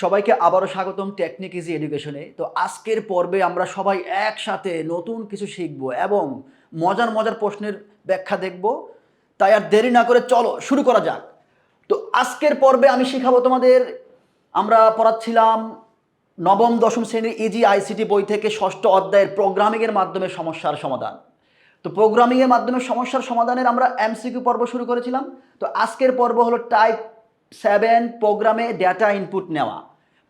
সবাইকে আবারও স্বাগতম টেকনিক ইজি এডুকেশনে তো আজকের পর্বে আমরা সবাই একসাথে নতুন কিছু শিখব এবং মজার মজার প্রশ্নের ব্যাখ্যা দেখব। তাই আর দেরি না করে চলো শুরু করা যাক। তো আজকের পর্বে আমি শিখাবো তোমাদের, আমরা পড়াচ্ছিলাম নবম দশম শ্রেণির ইজি আইসিটি বই থেকে ষষ্ঠ অধ্যায়ের প্রোগ্রামিংয়ের মাধ্যমে সমস্যার সমাধান। তো প্রোগ্রামিংয়ের মাধ্যমে সমস্যার সমাধানের আমরা এমসিকিউ পর্ব শুরু করেছিলাম। তো আজকের পর্ব হলো টাইপ সেভেন প্রোগ্রামে ডেটা ইনপুট নেওয়া।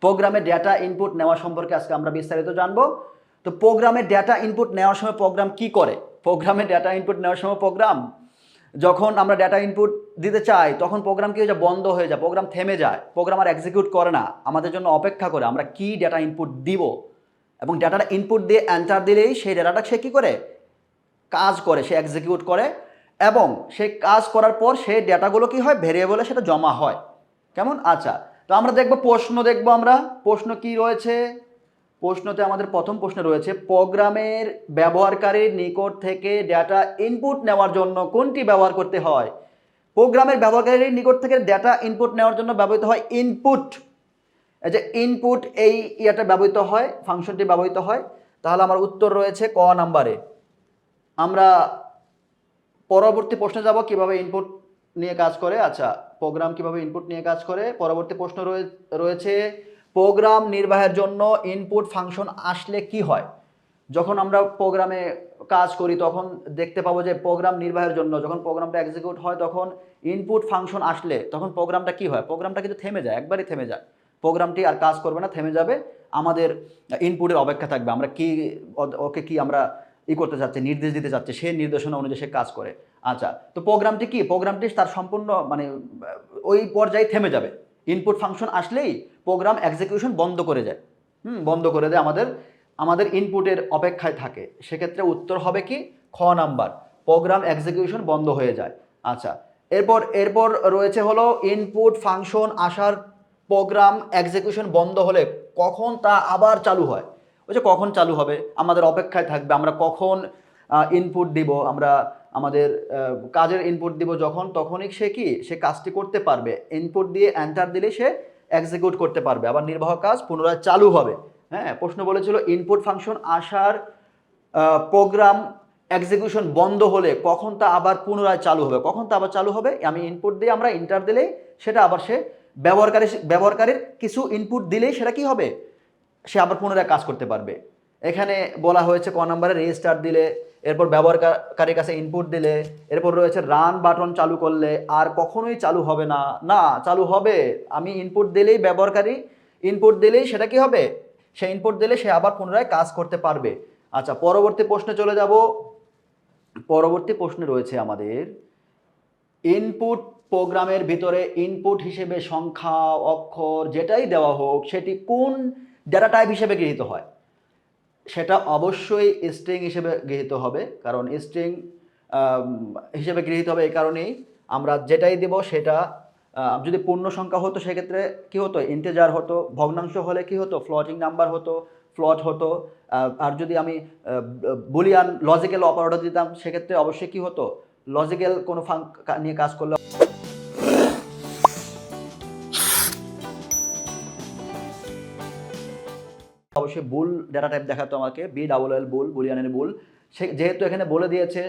প্রোগ্রামে ডেটা ইনপুট নেওয়া সম্পর্কে আজকে আমরা বিস্তারিত জানব। তো প্রোগ্রামে ডেটা ইনপুট নেওয়ার সময় প্রোগ্রাম কি করে? প্রোগ্রামে ডেটা ইনপুট নেওয়ার সময় প্রোগ্রাম যখন আমরা ডেটা ইনপুট দিতে চাই, তখন প্রোগ্রাম কি হয়ে যায়? বন্ধ হয়ে যায় প্রোগ্রাম থেমে যায়। প্রোগ্রাম আর এক্সিকিউট করে না। আমাদের জন্য অপেক্ষা করে, আমরা কি ডেটা ইনপুট দিব? এবং ডেটাটা ইনপুট দিয়ে অ্যান্সার দিলেই সেই ডেটাটা সে কী করে? কাজ করে, সে এক্সিকিউট করে। এবং সে কাজ করার পর সেই ডেটাগুলো কি হয়? ভেরিয়েবলে সেটা জমা হয়। কেমন? আচ্ছা তো আমরা দেখব প্রশ্ন, দেখব আমরা। প্রশ্ন কি রয়েছে? প্রশ্নতে আমাদের প্রথম প্রশ্ন রয়েছে, প্রোগ্রামের ব্যবহারকারীর নিকট থেকে ডেটা ইনপুট নেওয়ার জন্য কোনটি ব্যবহার করতে হয়? প্রোগ্রামের ব্যবহারকারীর নিকট থেকে ডেটা ইনপুট নেওয়ার জন্য ব্যবহৃত হয় ইনপুট এই যে ইনপুট এই ইয়েটা ব্যবহৃত হয় ফাংশনটি ব্যবহৃত হয়। তাহলে আমার উত্তর রয়েছে ক নাম্বারে। আমরা পরবর্তী প্রশ্নে যাব কীভাবে ইনপুট নিয়ে কাজ করে। আচ্ছা প্রোগ্রাম কীভাবে ইনপুট নিয়ে কাজ করে? পরবর্তী প্রশ্ন রয়ে- রয়েছে প্রোগ্রাম নির্বাহের জন্য ইনপুট ফাংশন আসলে কি হয়? যখন আমরা প্রোগ্রামে কাজ করি, তখন দেখতে পাবো যে প্রোগ্রাম নির্বাহের জন্য, যখন প্রোগ্রামটা এক্সিকিউট হয়, তখন ইনপুট ফাংশন আসলে, তখন প্রোগ্রামটা কি হয়? প্রোগ্রামটা কিন্তু থেমে যায়, একবারই থেমে যায়। প্রোগ্রামটি আর কাজ করবে না, থেমে যাবে। আমাদের ইনপুটের অপেক্ষা থাকবে, আমরা কি, ওকে কি আমরা ই করতে চাচ্ছে নির্দেশ দিতে চাচ্ছে সে নির্দেশনা অনুযায়ী সে কাজ করে। আচ্ছা তো প্রোগ্রামটি কি? প্রোগ্রামটি তার সম্পূর্ণ মানে ওই পর্যায়ে থেমে যাবে। ইনপুট ফাংশন আসলেই প্রোগ্রাম এক্সিকিউশন বন্ধ করে যায় হুম, বন্ধ করে দেয় আমাদের আমাদের ইনপুটের অপেক্ষায় থাকে। সেক্ষেত্রে উত্তর হবে কি? খ নাম্বার প্রোগ্রাম এক্সিকিউশন বন্ধ হয়ে যায়। আচ্ছা এরপর এরপর রয়েছে হলো ইনপুট ফাংশন আসার প্রোগ্রাম এক্সিকিউশন বন্ধ হলে কখন তা আবার চালু হয়? ওই যে কখন চালু হবে? আমাদের অপেক্ষায় থাকবে। আমরা কখন ইনপুট দিব? আমরা আমাদের কাজের ইনপুট দিব যখন, তখনই সে কি? সে কাজটি করতে পারবে। ইনপুট দিয়ে অ্যান্টার দিলে সে এক্সিকিউট করতে পারবে। আবার নির্বাহ কাজ পুনরায় চালু হবে। হ্যাঁ প্রশ্ন বলেছিল ইনপুট ফাংশন আসার প্রোগ্রাম এক্সিকিউশন বন্ধ হলে কখন তা আবার পুনরায় চালু হবে? কখন তা আবার চালু হবে? আমি ইনপুট দিয়ে আমরা ইন্টার দিলেই সেটা আবার সে ব্যবহারকারী, ব্যবহারকারীর কিছু ইনপুট দিলেই সেটা কি হবে? সে আবার পুনরায় কাজ করতে পারবে। এখানে বলা হয়েছে ক নাম্বারে রেজিস্টার দিলে, এরপর ব্যবহারকারীর কাছে ইনপুট দিলে, এরপর রয়েছে রান বাটন চালু করলে, আর কখনোই চালু হবে না। না, চালু হবে। আমি ইনপুট দিলেই ব্যবহারকারী ইনপুট দিলেই সেটা কি হবে? সে ইনপুট দিলে সে আবার পুনরায় কাজ করতে পারবে। আচ্ছা পরবর্তী প্রশ্নে চলে যাব। পরবর্তী প্রশ্নে রয়েছে আমাদের ইনপুট প্রোগ্রামের ভিতরে ইনপুট হিসেবে সংখ্যা, অক্ষর, যেটাই দেওয়া হোক, সেটি কোন ডেটা টাইপ হিসেবে গৃহীত হয়। সেটা অবশ্যই স্ট্রিং হিসেবে গৃহীত হবে, কারণ স্ট্রিং হিসেবে গৃহীত হবে এই কারণেই আমরা যেটাই দেব সেটা যদি পূর্ণ সংখ্যা হতো সেক্ষেত্রে কি হতো? ইন্টেজার হতো, ভগ্নাংশ হলে কি হতো? ফ্লটিং নাম্বার হতো ফ্লট হতো আর যদি আমি বুলিয়ান লজিক্যাল অপারেটর দিতাম সেক্ষেত্রে অবশ্যই কি হতো? লজিক্যাল কোনো ফাং নিয়ে কাজ করলে অবশ্যই বুল ডেটা টাইপ দেখাতো আমাকে বি ডাবল এল বুল, বুলিয়ানের বুল। সে যেহেতু এখানে বলে দিয়েছে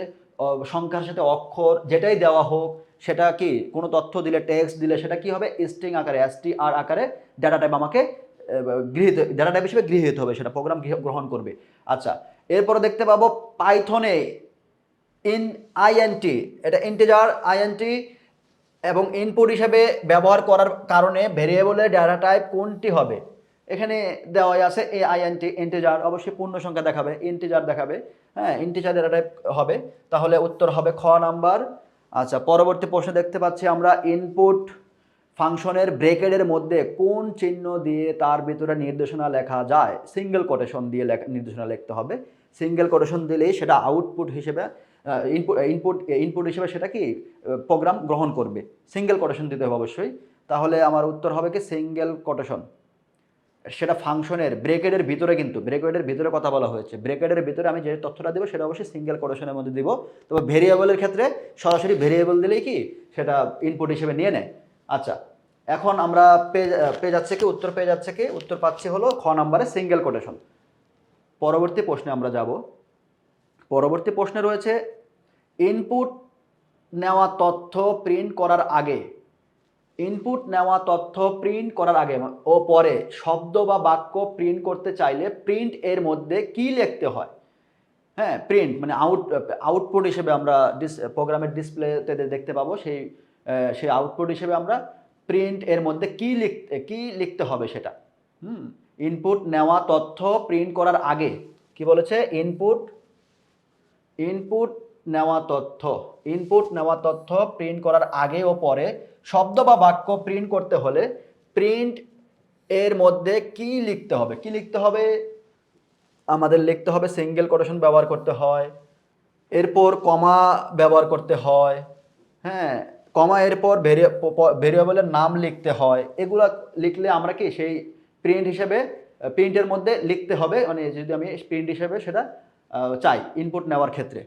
সংখ্যার সাথে অক্ষর, যেটাই দেওয়া হোক, সেটা কি, কোনো তথ্য দিলে টেক্সট দিলে, সেটা কি হবে? স্ট্রিং আকারে এস টি আর আকারে ডেটা টাইপ আমাকে গৃহীত ডেটা টাইপ হিসেবে গৃহীত হবে, সেটা প্রোগ্রাম গ্রহণ করবে। আচ্ছা এরপরে দেখতে পাবো পাইথনে ইন আইএনটি এটা ইন্টিজার আইএনটি এবং ইনপুট হিসেবে ব্যবহার করার কারণে ভেরিয়েবলের ডেটা টাইপ কোনটি হবে? এখানে দেওয়াই আছে এ আইএনটি ইন্টিজার অবশ্যই পূর্ণ সংখ্যা দেখাবে ইন্টিজার দেখাবে হ্যাঁ ইন্টিজার ডেটা টাইপ হবে, তাহলে উত্তর হবে খ নাম্বার আচ্ছা পরবর্তী প্রশ্ন দেখতে পাচ্ছি আমরা ইনপুট ফাংশনের ব্রেকেডের মধ্যে কোন চিহ্ন দিয়ে তার ভিতরে নির্দেশনা লেখা যায়? সিঙ্গেল কোটেশন দিয়ে লেখা, নির্দেশনা লিখতে হবে। সিঙ্গেল কোটেশন দিলেই সেটা আউটপুট হিসেবে ইনপুট ইনপুট ইনপুট হিসেবে সেটা কি প্রোগ্রাম গ্রহণ করবে। সিঙ্গেল কোটেশন দিতে হবে অবশ্যই। তাহলে আমার উত্তর হবে কি সিঙ্গেল কোটেশন সেটা ফাংশনের ব্রেকেডের ভিতরে কিন্তু ব্রেকেডের ভিতরে কথা বলা হয়েছে। ব্রেকেডের ভিতরে আমি যে তথ্যটা দেবো সেটা অবশ্যই সিঙ্গেল কোটেশনের মধ্যে দিব। তবে ভেরিয়েবলের ক্ষেত্রে সরাসরি ভেরিয়েবল দিলেই কি সেটা ইনপুট হিসেবে নিয়ে নেয়। আচ্ছা এখন আমরা পেয়ে পেয়ে যাচ্ছে কি, উত্তর পেয়ে যাচ্ছে কি? উত্তর পাচ্ছি হলো খ নাম্বারে সিঙ্গেল কোটেশন পরবর্তী প্রশ্নে আমরা যাব। পরবর্তী প্রশ্নে রয়েছে ইনপুট নেওয়া তথ্য প্রিন্ট করার আগে ইনপুট নেওয়া তথ্য প্রিন্ট করার আগে ও পরে শব্দ বা বাক্য প্রিন্ট করতে চাইলে প্রিন্ট এর মধ্যে কি লিখতে হয়? হ্যাঁ প্রিন্ট মানে আউট আউটপুট হিসেবে আমরা ডিস প্রোগ্রামের ডিসপ্লেতে দেখতে পাবো সেই সেই আউটপুট হিসেবে আমরা প্রিন্ট এর মধ্যে কি লিখতে কি লিখতে হবে সেটা। হুম ইনপুট নেওয়া তথ্য প্রিন্ট করার আগে কি বলেছে? ইনপুট ইনপুট নেওয়া তথ্য। ইনপুট নেওয়া তথ্য প্রিন্ট করার আগে ও পরে শব্দ বা বাক্য প্রিন্ট করতে হলে প্রিন্ট এর মধ্যে কি লিখতে হবে? কি লিখতে হবে? আমাদের লিখতে হবে সিঙ্গেল কোটেশন ব্যবহার করতে হয়। এরপর কমা ব্যবহার করতে হয়। হ্যাঁ কমা এরপর ভেরিয়েবলের নাম লিখতে হয়। এগুলো লিখলে আমরা কি সেই প্রিন্ট হিসেবে প্রিন্টের মধ্যে লিখতে হবে। মানে যদি আমি প্রিন্ট হিসেবে সেটা চাই ইনপুট নেওয়ার ক্ষেত্রে।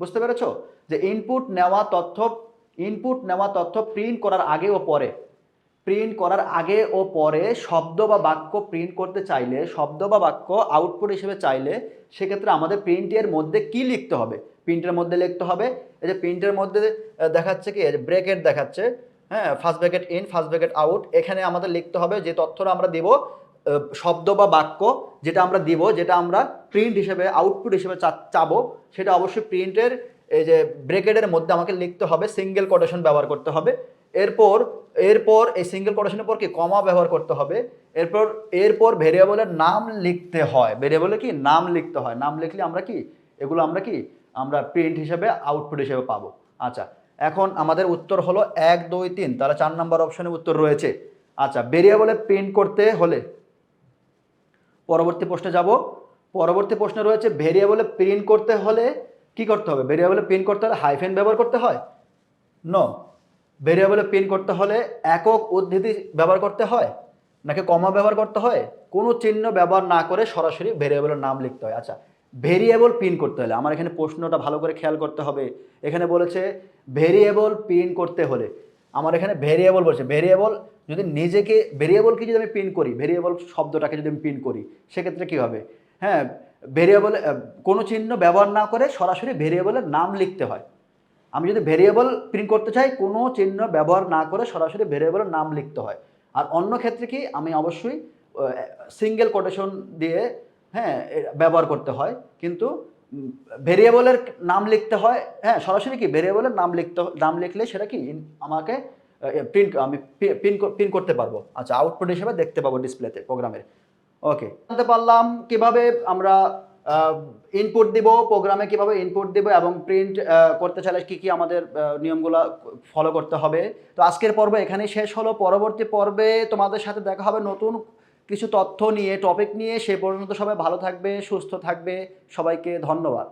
বুঝতে পেরেছ? যে ইনপুট নেওয়া তথ্য ইনপুট নেওয়া তথ্য প্রিন্ট করার আগে ও পরে। প্রিন্ট করার আগে ও পরে শব্দ বা বাক্য প্রিন্ট করতে চাইলে, শব্দ বা বাক্য আউটপুট হিসেবে চাইলে সেক্ষেত্রে আমাদের প্রিন্টের মধ্যে কি লিখতে হবে? প্রিন্টের মধ্যে লিখতে হবে, এই যে প্রিন্টের মধ্যে দেখাচ্ছে কি? ব্রেকেট দেখাচ্ছে হ্যাঁ first bracket in first bracket out এখানে আমাদের লিখতে হবে যে তথ্যটা আমরা দিব শব্দ বা বাক্য যেটা আমরা দিব, যেটা আমরা প্রিন্ট হিসেবে আউটপুট হিসেবে চাবো, সেটা অবশ্যই প্রিন্টের এই যে ব্রেকেটের মধ্যে আমাকে লিখতে হবে সিঙ্গেল কোটেশন ব্যবহার করতে হবে। এরপর এরপর এই সিঙ্গেল কোটেশনের পর কি? কমা ব্যবহার করতে হবে। এরপর এরপর ভেরিয়েবলের নাম লিখতে হয়। ভেরিয়েবলে কি? নাম লিখতে হয়। নাম লিখলে আমরা কি? এগুলো আমরা কি? আমরা প্রিন্ট হিসেবে আউটপুট হিসেবে পাবো। আচ্ছা এখন আমাদের উত্তর হলো এক, দুই, তিন। তাহলে চার নম্বর অপশনে উত্তর রয়েছে। আচ্ছা ভেরিয়েবলে প্রিন্ট করতে হলে পরবর্তী প্রশ্নে যাব। পরবর্তী প্রশ্নে রয়েছে ভেরিয়েবলে প্রিন্ট করতে হলে কি করতে হবে? ভেরিয়েবলে প্রিন্ট করতে হলে হাইফেন ব্যবহার করতে হয়? ন ভেরিয়েবলে প্রিন্ট করতে হলে একক উদ্ধৃতি ব্যবহার করতে হয়? নাকি কমা ব্যবহার করতে হয়? কোনো চিহ্ন ব্যবহার না করে সরাসরি ভেরিয়েবলের নাম লিখতে হয়। আচ্ছা ভেরিয়েবল প্রিন্ট করতে হলে, আমার এখানে প্রশ্নটা ভালো করে খেয়াল করতে হবে। এখানে বলেছে ভেরিয়েবল প্রিন্ট করতে হলে আমার এখানে ভেরিয়েবল বলছে। ভেরিয়েবল যদি নিজেকে ভেরিয়েবলকে যদি আমি প্রিন্ট করি ভেরিয়েবল শব্দটাকে যদি আমি প্রিন্ট করি, সেক্ষেত্রে কী হবে? হ্যাঁ ভেরিয়েবল কোনো চিহ্ন ব্যবহার না করে সরাসরি ভেরিয়েবলের নাম লিখতে হয়। আমি যদি ভেরিয়েবল প্রিন্ট করতে চাই, কোনো চিহ্ন ব্যবহার না করে সরাসরি ভেরিয়েবলের নাম লিখতে হয়। আর অন্য ক্ষেত্রে কি? আমি অবশ্যই সিঙ্গেল কোটেশন দিয়ে হ্যাঁ ব্যবহার করতে হয়। কিন্তু ভেরিয়েবলের নাম লিখতে হয় হ্যাঁ সরাসরি কি ভেরিয়েবলের নাম লিখতে, নাম লিখলে সেটা কি আমাকে প্রিন্ট আমি প্রিন্ট প্রিন্ট করতে পারব। আচ্ছা আউটপুট হিসেবে দেখতে পাবো ডিসপ্লেতে প্রোগ্রামের ওকে জানতে পারলাম কীভাবে আমরা ইনপুট দিব প্রোগ্রামে কীভাবে ইনপুট দিব এবং প্রিন্ট করতে চাইলে কি কি আমাদের নিয়মগুলো ফলো করতে হবে। তো আজকের পর্ব এখানেই শেষ হলো। পরবর্তী পর্বে তোমাদের সাথে দেখা হবে নতুন কিছু তথ্য নিয়ে টপিক নিয়ে সে পর্যন্ত সবাই ভালো থাকবে সুস্থ থাকবে। সবাইকে ধন্যবাদ।